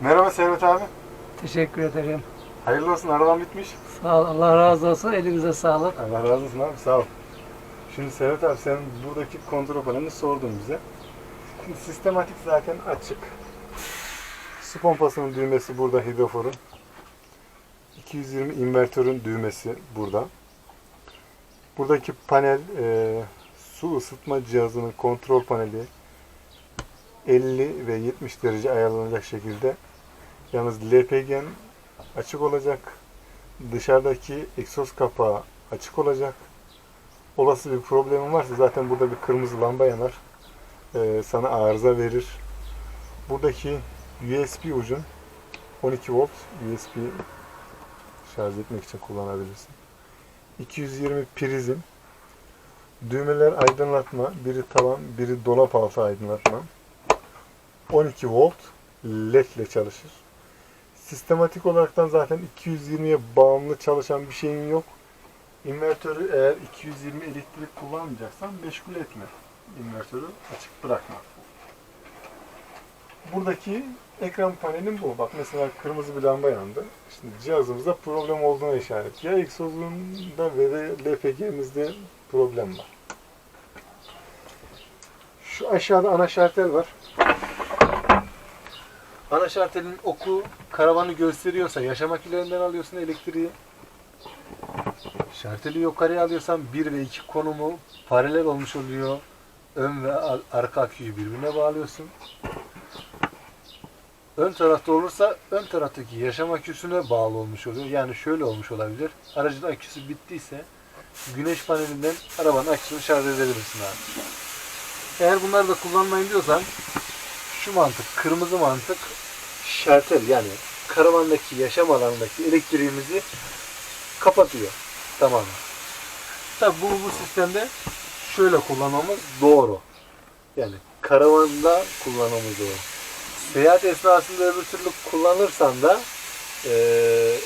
Merhaba Servet abi. Teşekkür ederim. Hayırlı olsun araban bitmiş. Sağ ol. Allah razı olsun. Elinize sağlık. Allah razı olsun abi sağ ol. Şimdi Servet abi sen buradaki kontrol panelini sordun bize. Şimdi sistematik zaten açık. Su pompasının düğmesi burada hidroforun. 220 invertörün düğmesi burada. Buradaki panel e, su ısıtma cihazının kontrol paneli 50 ve 70 derece ayarlanacak şekilde. Yalnız LPG'nin açık olacak. Dışarıdaki egzoz kapağı açık olacak. Olası bir problemin varsa zaten burada bir kırmızı lamba yanar. Ee, sana arıza verir. Buradaki USB ucun 12 volt USB şarj etmek için kullanabilirsin. 220 prizm. Düğmeler aydınlatma. Biri tavan, biri dolap altı aydınlatma. 12 volt led ile çalışır. Sistematik olaraktan zaten 220'ye bağımlı çalışan bir şeyin yok. İnvertörü eğer 220 elektrik kullanmayacaksan meşgul etme. İnvertörü açık bırakma. Buradaki ekran panelim bu. Bak mesela kırmızı bir lamba yandı. Şimdi cihazımızda problem olduğuna işaret. Ya egzozunda ve de LPG'mizde problem var. Şu aşağıda ana şartel var. Ana şartelin oku karavanı gösteriyorsa yaşamak ilerinden alıyorsun elektriği. Şarteli yukarıya alıyorsan 1 ve 2 konumu paralel olmuş oluyor. Ön ve ar- arka aküyü birbirine bağlıyorsun. Ön tarafta olursa ön taraftaki yaşam aküsüne bağlı olmuş oluyor. Yani şöyle olmuş olabilir. Aracın aküsü bittiyse güneş panelinden arabanın aküsünü şarj edebilirsin abi. Eğer bunları da kullanmayın diyorsan şu mantık, kırmızı mantık şartel yani karavandaki yaşam alanındaki elektriğimizi kapatıyor tamamen. Tabi bu, bu sistemde şöyle kullanmamız doğru. Yani karavanda kullanmamız doğru. Seyahat esnasında öbür türlü kullanırsan da eee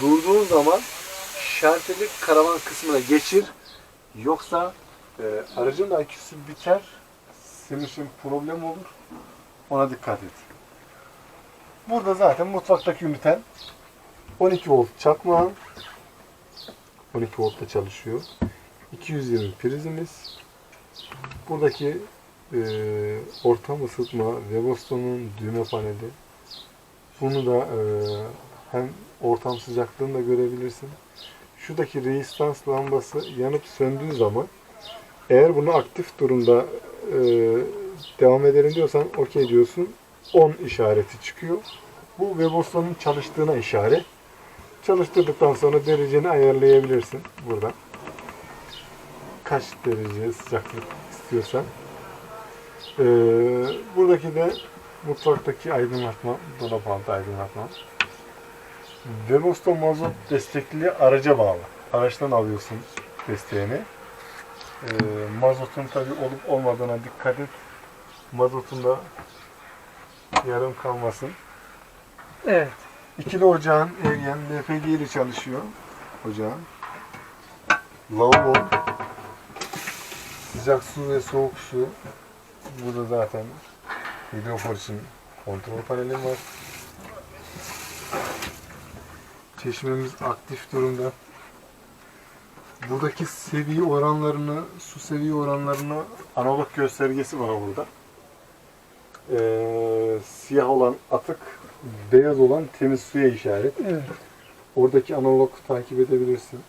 durduğun zaman şarteli karavan kısmına geçir. Yoksa eee aracın aküsü biter. Senin için problem olur. Ona dikkat et. Burada zaten mutfaktaki üniten 12 volt çakmağın 12 voltta çalışıyor. 220 prizimiz. Buradaki e, ortam ısıtma Webasto'nun düğme paneli. Bunu da e, hem ortam sıcaklığını da görebilirsin. Şuradaki resistans lambası yanıp söndüğü zaman eğer bunu aktif durumda e, devam edelim diyorsan okey diyorsun. 10 işareti çıkıyor. Bu Webasto'nun çalıştığına işaret. Çalıştırdıktan sonra dereceni ayarlayabilirsin buradan. Kaç derece sıcaklık istiyorsan. Ee, buradaki de mutfaktaki aydınlatma, dolap altı aydınlatma. Webasto mazot destekli araca bağlı. Araçtan alıyorsun desteğini. Ee, mazotun tabi olup olmadığına dikkat et. Mazotun da yarım kalmasın. Evet. İkili ocağın Evyen LPG ile çalışıyor ocağın. Lavabo. Sıcak su ve soğuk su. Burada zaten hidrofor için kontrol panelim var. Çeşmemiz aktif durumda. Buradaki seviye oranlarını, su seviye oranlarını analog göstergesi var burada. Ee, siyah olan atık, beyaz olan temiz suya işaret. Evet. Oradaki analog takip edebilirsin.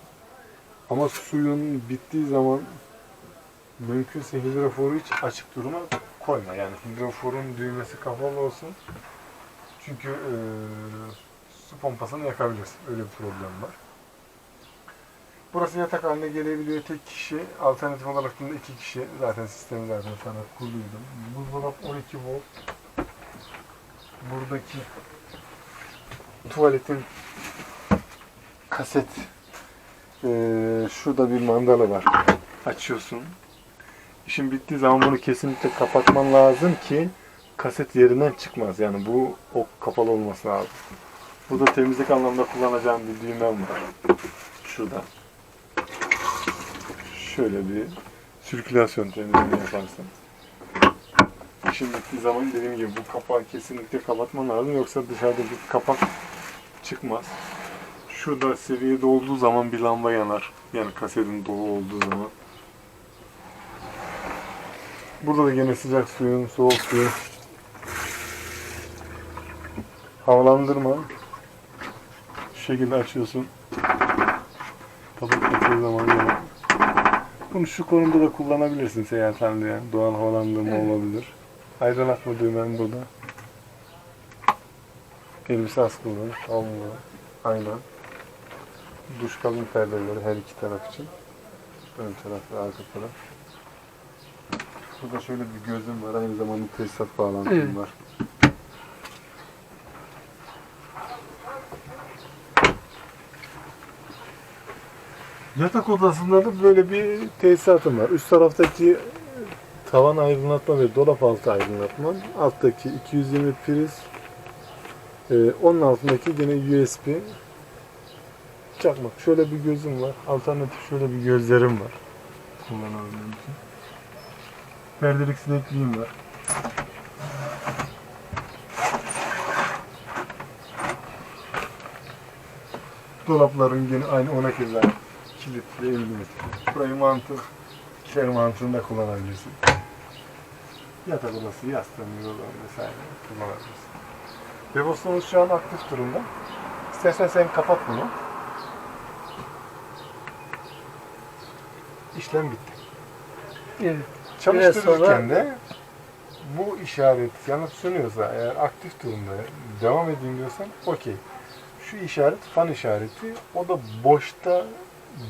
Ama suyun bittiği zaman mümkünse hidroforu hiç açık duruma koyma. Yani hidroforun düğmesi kapalı olsun. Çünkü eee, su pompasını yakabilirsin. Öyle bir problem var. Burası yatak haline gelebiliyor tek kişi. Alternatif olarak da iki kişi. Zaten sistemi zaten sana kurduydum. Buzdolap 12 volt. Buradaki tuvaletin kaset eee, şurada bir mandala var. Açıyorsun. İşin bittiği zaman bunu kesinlikle kapatman lazım ki kaset yerinden çıkmaz. Yani bu o kapalı olması lazım. Burada temizlik anlamında kullanacağım bir düğmem var. Şurada. Şöyle bir sirkülasyon temizliğini yaparsın. İşin bittiği zaman dediğim gibi bu kapağı kesinlikle kapatman lazım yoksa dışarıdaki kapak çıkmaz. Şurada seviye dolduğu zaman bir lamba yanar. Yani kasetin dolu olduğu zaman. Burada da gene sıcak suyun, soğuk suyun havalandırma. Şu şekilde açıyorsun. Kapattığı zaman yanar. Bunu şu konumda da kullanabilirsin seyahathanede yani. Doğal havalandırma Evet. olabilir. Aydınlatma düğmen burada. Elbise askılı, havlu, ayna. Duş kabin perdeleri her iki taraf için. Ön taraf ve arka taraf. Burada şöyle bir gözüm var. Aynı zamanda tesisat bağlantım Evet. var. Yatak odasında da böyle bir tesisatım var. Üst taraftaki tavan aydınlatma ve dolap altı aydınlatma. Alttaki 220 priz. Ee, onun altındaki yine USB. Çakmak. Şöyle bir gözüm var. Alternatif şöyle bir gözlerim var. Kullanabilmem için. Perdelik sinekliğim var. Dolapların yine aynı ona keza kilitli emniyetli. Burayı mantı, kiler mantığında kullanabilirsin. Yatak odası, yastığın yolları vesaire kullanabilirsin. Depostomuz şu an aktif durumda. İstersen sen kapat bunu. İşlem bitti. Evet. Çalıştırırken de bu işaret yanıp sönüyorsa eğer aktif durumda devam edeyim diyorsan okey. Şu işaret fan işareti o da boşta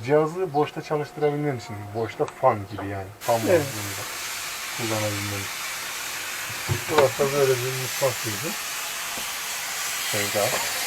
cihazı boşta çalıştırabilmen için boşta fan gibi yani fan Evet. modunda kullanabilmen için. Burası böyle bir mutfak gibi. Şöyle daha.